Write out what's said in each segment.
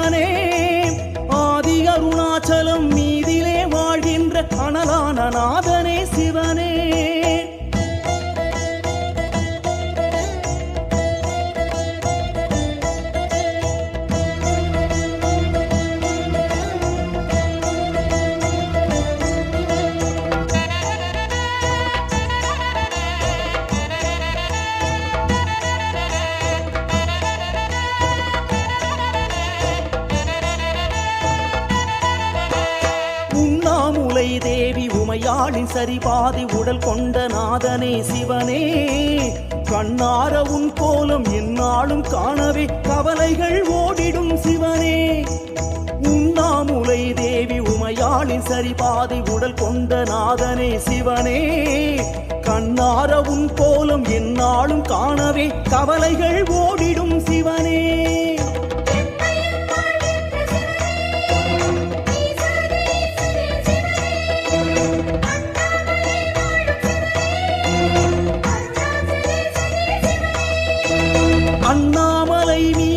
சிவனே ஆதி அருணாச்சலம் மீதிலே வாழ்கின்ற அனலான நாதனே உண்ணாமுலை தேவி உமையாளின் சரிபாதி உடல் கொண்ட நாதனே சிவனே. கண்ணார உன் கோலம் என்னாலும் காணவே கவலைகள் ஓடிடும் சிவனே. உண்ணாமுலை தேவி உமையாளின் சரிபாதி உடல் கொண்ட நாதனே சிவனே. கண்ணார உன் கோலம் என்னாலும் காணவே கவலைகள் ஓடி அண்ணாமலை மீது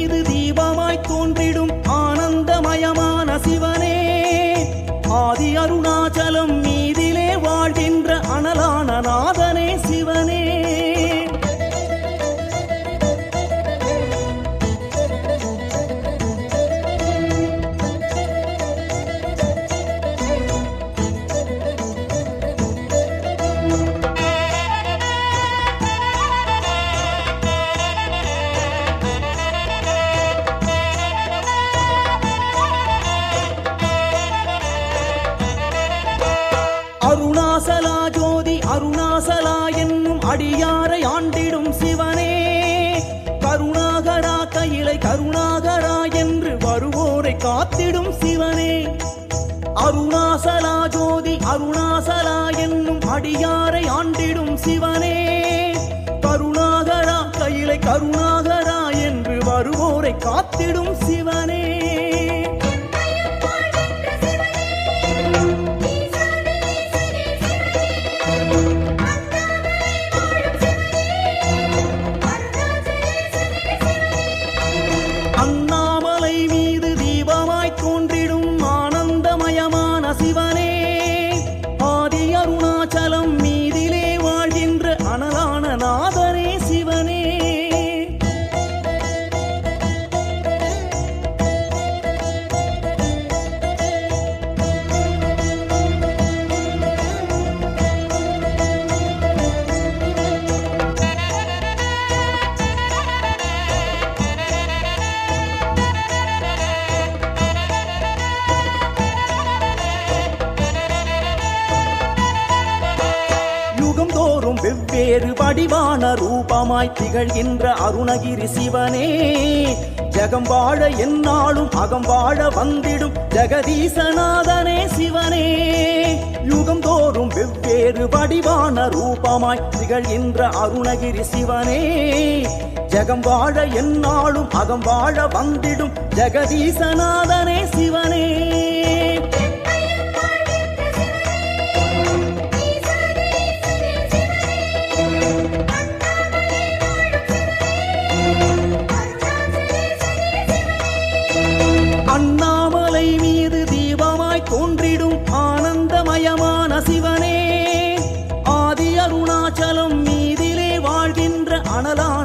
அடியாரை ஆண்டிடும் சிவனே. கருணாகரா கையிலை கருணாகரா என்று வருவோரை காத்திடும் சிவனே. அருணாசலா ஜோதி அருணாசலா என்னும் அடியாரை ஆண்டிடும் சிவனே. கருணாகரா கையிலை கருணாகரா என்று வருவோரை காத்திடும் சிவனே. யுகந்தோறும் வெவ்வேறு வடிவான ரூபமாய் திகழ்கின்ற அருணகிரி சிவனே. ஜகம் வாழ என்னாலும் அகம் வாழ வந்திடும் ஜெகதீசநாதனே சிவனே. யுகந்தோறும் வெவ்வேறு வடிவான ரூபமாய் திகழ்கின்ற அருணகிரி சிவனே. ஜகம் வாழ என்னாலும் அகம் வாழ வந்திடும் ஜெகதீசநாதனே சிவனே. அண்ணாமலை மீது தீபமாய் தோன்றிடும் ஆனந்தமயமான சிவனே. ஆதி அருணாச்சலம் மீதிலே வாழ்கின்ற அனலா